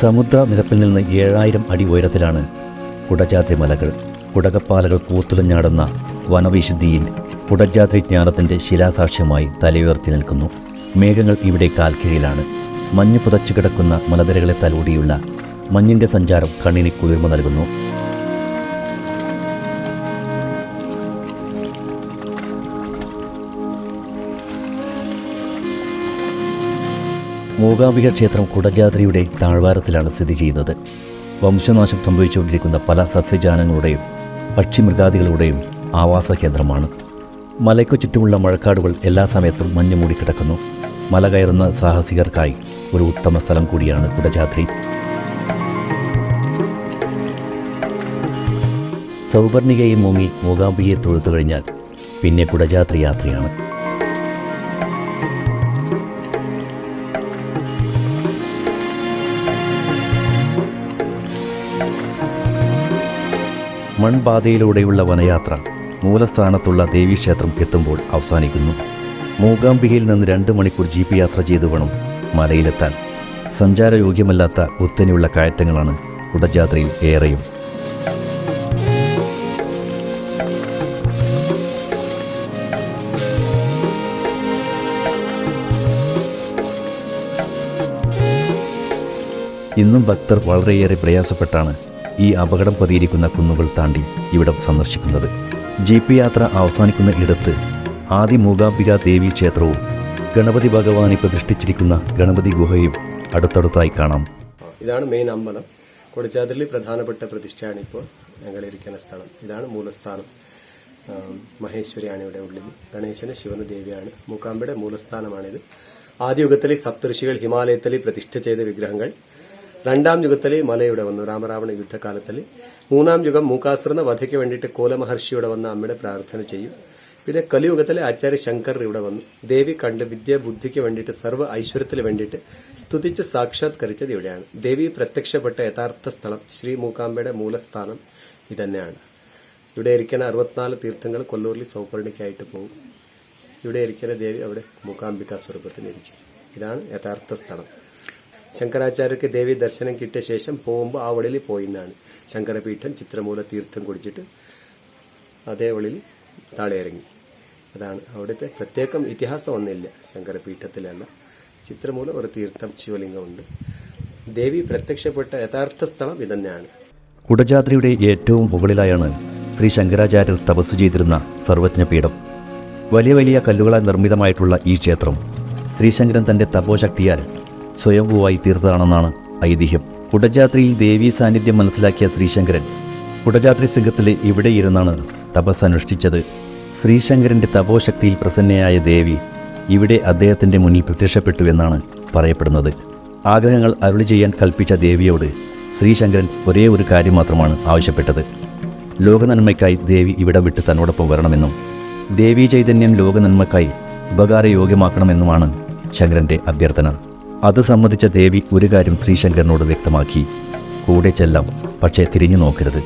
സമുദ്ര നിരപ്പിൽ നിന്ന് ഏഴായിരം അടി ഉയരത്തിലാണ് കുടജാത്രി മലകൾ. കുടകപ്പാലകൾ കൂത്തുലഞ്ഞാടുന്ന വനവിശുദ്ധിയിൽ കുടജാത്രി ജ്ഞാനത്തിന്റെ ശിലാസാക്ഷ്യമായി തലയുയർത്തി നിൽക്കുന്നു. മേഘങ്ങൾ ഇവിടെ കാൽക്കീഴിലാണ്. മഞ്ഞ് പുതച്ചു കിടക്കുന്ന മലനിരകളെ തലോടിയുള്ള മഞ്ഞിന്റെ സഞ്ചാരം കണ്ണിന് കുളിർമ നൽകുന്നു. മൂകാംബിക ക്ഷേത്രം കുടജാദ്രിയുടെ താഴ്വാരത്തിലാണ് സ്ഥിതി ചെയ്യുന്നത്. വംശനാശം സംഭവിച്ചുകൊണ്ടിരിക്കുന്ന പല സസ്യജാലങ്ങളുടെയും പക്ഷിമൃഗാദികളുടെയും ആവാസ കേന്ദ്രമാണ്. മലയ്ക്കു ചുറ്റുമുള്ള മഴക്കാടുകൾ എല്ലാ സമയത്തും മഞ്ഞ് മൂടിക്കിടക്കുന്നു മല കയറുന്ന സാഹസികർക്കായി ഒരു ഉത്തമ സ്ഥലം കൂടിയാണ് കുടജാദ്രി സൗപർണികയെ മുങ്ങി മൂകാംബികയെ തൊഴുത്തു കഴിഞ്ഞാൽ പിന്നെ കുടജാത്രി യാത്രയാണ്. മൺപാതയിലൂടെയുള്ള വനയാത്ര മൂലസ്ഥാനത്തുള്ള ദേവീക്ഷേത്രം എത്തുമ്പോൾ അവസാനിക്കുന്നു. മൂകാംബികയിൽ നിന്ന് രണ്ട് മണിക്കൂർ ജീപ്പ് യാത്ര ചെയ്തു വേണം മലയിലെത്താൻ. സഞ്ചാരയോഗ്യമല്ലാത്ത കുത്തനെയുള്ള കയറ്റങ്ങളാണ് കുടജാത്രയിൽ ഏറെയും. ഇന്നും ഭക്തർ വളരെയേറെ പ്രയാസപ്പെട്ടാണ് ഈ അപകടം പതിയിരിക്കുന്ന കുന്നുകൾ താണ്ടി ഇവിടം സന്ദർശിക്കുന്നത്. ജീപ്പ് യാത്ര അവസാനിക്കുന്ന ഇടത്ത് ആദി മൂകാംബിക ദേവി ക്ഷേത്രവും ഗണപതി ഭഗവാനെ പ്രതിഷ്ഠിച്ചിരിക്കുന്ന ഗണപതി ഗുഹയും അടുത്തടുത്തായി കാണാം. ഇതാണ് മെയിൻ അമ്പലം. കൊടിച്ചാതിരിൽ പ്രധാനപ്പെട്ട പ്രതിഷ്ഠയാണ് ഇപ്പോൾ ഞങ്ങൾ ഇരിക്കുന്ന സ്ഥലം. ഇതാണ് മൂലസ്ഥാനം. മഹേശ്വരിയാണ് ഇവിടെ ഉള്ളിൽ. ഗണേശന് ശിവന് ദേവിയാണ് മൂക്കാമ്പയുടെ മൂലസ്ഥാനമാണിത്. ആദ്യ യുഗത്തിലെ സപ്തഋഷികൾ ഹിമാലയത്തിൽ പ്രതിഷ്ഠ ചെയ്ത വിഗ്രഹങ്ങൾ രണ്ടാം യുഗത്തിലെ മലയുടെ വന്നു. രാമരാവണ യുദ്ധകാലത്തിൽ മൂന്നാം യുഗം മൂക്കാസുരനെ വധയ്ക്ക് വേണ്ടിയിട്ട് കോലമഹർഷിയുടെ വന്ന അമ്മയുടെ പ്രാർത്ഥന ചെയ്യും. പിന്നെ കലിയുഗത്തിലെ ആചാര്യ ശങ്കർ ഇവിടെ വന്നു. ദേവി കണ്ട് വിദ്യ ബുദ്ധിക്ക് വേണ്ടിയിട്ട് സർവ ഐശ്വര്യത്തിന് വേണ്ടിയിട്ട് സ്തുതിച്ച് സാക്ഷാത്കരിച്ചത് ഇവിടെയാണ്. ദേവി പ്രത്യക്ഷപ്പെട്ട യഥാർത്ഥ സ്ഥലം ശ്രീ മൂക്കാമ്പയുടെ മൂലസ്ഥാനം ഇതന്നെയാണ്. ഇവിടെ ഇരിക്കുന്ന അറുപത്തിനാല് തീർത്ഥങ്ങൾ കൊല്ലൂരിൽ സൗപർണിക്കായിട്ട് പോകും. ഇവിടെ ഇരിക്കുന്ന ദേവി അവിടെ മൂകാംബിക സ്വരൂപത്തിലിരിക്കും. ഇതാണ് യഥാർത്ഥ സ്ഥലം. ശങ്കരാചാര്യർക്ക് ദേവി ദർശനം കിട്ടിയ ശേഷം പോകുമ്പോൾ ആ വഴിയിൽ പോയിന്നാണ് ശങ്കരപീഠം ചിത്രമൂല തീർത്ഥം കുടിച്ചിട്ട് അതേ വെളിയിൽ താളയിറങ്ങി അതാണ് അവിടുത്തെ പ്രത്യേകം ഇതിഹാസം ഒന്നുമില്ല ശങ്കരപീഠത്തിലല്ല ചിത്രമൂല ഒരു തീർത്ഥം ശിവലിംഗമുണ്ട് ദേവി പ്രത്യക്ഷപ്പെട്ട യഥാർത്ഥ സ്ഥലം ഇതന്നെയാണ്. കുടജാദ്രിയുടെ ഏറ്റവും മുകളിലായാണ് ശ്രീ ശങ്കരാചാര്യർ തപസ് ചെയ്തിരുന്ന സർവജ്ഞപീഠം വലിയ വലിയ കല്ലുകളാൽ നിർമ്മിതമായിട്ടുള്ള ഈ ക്ഷേത്രം ശ്രീശങ്കരൻ തന്റെ തപോശക്തിയാൽ സ്വയംഭൂവായി തീർത്തതാണെന്നാണ് ഐതിഹ്യം. കുടജാത്രിയിൽ ദേവീ സാന്നിധ്യം മനസ്സിലാക്കിയ ശ്രീശങ്കരൻ കുടജാത്രി ശൃംഗത്തിൽ ഇവിടെ ഇരുന്നാണ് തപസ് അനുഷ്ഠിച്ചത്. ശ്രീശങ്കരന്റെ തപോശക്തിയിൽ പ്രസന്നയായ ദേവി ഇവിടെ അദ്ദേഹത്തിന്റെ മുന്നിൽ പ്രത്യക്ഷപ്പെട്ടു എന്നാണ് പറയപ്പെടുന്നത്. ആഗ്രഹങ്ങൾ അരുളി ചെയ്യാൻ കൽപ്പിച്ച ദേവിയോട് ശ്രീശങ്കരൻ ഒരേ ഒരു കാര്യം മാത്രമാണ് ആവശ്യപ്പെട്ടത്. ലോകനന്മയ്ക്കായി ദേവി ഇവിടെ വിട്ട് തന്നോടൊപ്പം വരണമെന്നും ദേവീ ചൈതന്യം ലോകനന്മയ്ക്കായി ഉപകാരയോഗ്യമാക്കണമെന്നുമാണ് ശങ്കരന്റെ അഭ്യർത്ഥന. അത് സമ്മതിച്ച ദേവി ഒരു കാര്യം ശ്രീശങ്കരനോട് വ്യക്തമാക്കി. കൂടെ ചെല്ലാം പക്ഷേ തിരിഞ്ഞു നോക്കരുത്.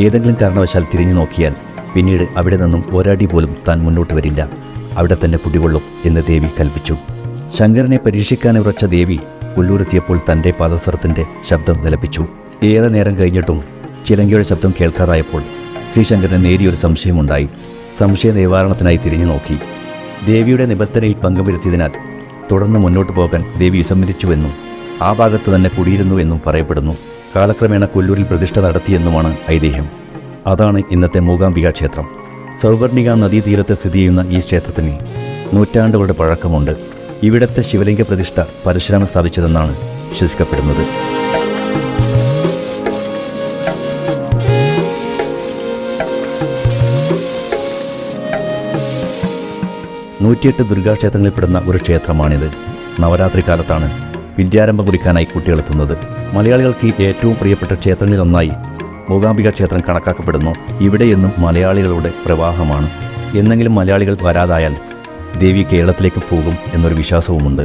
ഏതെങ്കിലും കാരണവശാൽ തിരിഞ്ഞു നോക്കിയാൽ പിന്നീട് അവിടെ നിന്നും ഒരടി പോലും താൻ മുന്നോട്ട് വരില്ല. അവിടെ തന്നെ കുടികൊള്ളും എന്ന് ദേവി കൽപ്പിച്ചു. ശങ്കരനെ പരീക്ഷിക്കാനുറച്ച ദേവി ഉള്ളൂരെത്തിയപ്പോൾ തന്റെ പാദസരത്തിന്റെ ശബ്ദം നിലപ്പിച്ചു. ഏറെ നേരം കഴിഞ്ഞിട്ടും ചിലങ്കയുടെ ശബ്ദം കേൾക്കാതായപ്പോൾ ശ്രീശങ്കരന് നേരിയൊരു സംശയമുണ്ടായി. സംശയ നിവാരണത്തിനായി തിരിഞ്ഞു നോക്കി. ദേവിയുടെ നിബന്ധനയിൽ പങ്കുവരുത്തിയതിനാൽ തുടർന്ന് മുന്നോട്ട് പോകാൻ ദേവി വിസമ്മതിച്ചുവെന്നും ആ ഭാഗത്ത് തന്നെ കുടിയിരുന്നു എന്നും പറയപ്പെടുന്നു. കാലക്രമേണ കൊല്ലൂരിൽ പ്രതിഷ്ഠ നടത്തിയെന്നുമാണ് ഐതിഹ്യം. അതാണ് ഇന്നത്തെ മൂകാംബിക ക്ഷേത്രം. സൗവർണിക നദീതീരത്ത് സ്ഥിതി ചെയ്യുന്ന ഈ ക്ഷേത്രത്തിന് നൂറ്റാണ്ടുകളുടെ പഴക്കമുണ്ട്. ഇവിടത്തെ ശിവലിംഗ പ്രതിഷ്ഠ പരശുരാമൻ സ്ഥാപിച്ചതെന്നാണ് വിശ്വസിക്കപ്പെടുന്നത്. നൂറ്റിയെട്ട് ദുർഗാക്ഷേത്രങ്ങളിൽപ്പെടുന്ന ഒരു ക്ഷേത്രമാണിത്. നവരാത്രി കാലത്താണ് വിദ്യാരംഭം കുറിക്കാനായി കുട്ടികളെത്തുന്നത് മലയാളികൾക്ക് ഏറ്റവും പ്രിയപ്പെട്ട ക്ഷേത്രങ്ങളിലൊന്നായി മൂകാംബിക ക്ഷേത്രം കണക്കാക്കപ്പെടുന്നു. ഇവിടെ എന്നും മലയാളികളുടെ പ്രവാഹമാണ്. എന്നെങ്കിലും മലയാളികൾ വരാതായാൽ ദേവി കേരളത്തിലേക്ക് പോകും എന്നൊരു വിശ്വാസവുമുണ്ട്.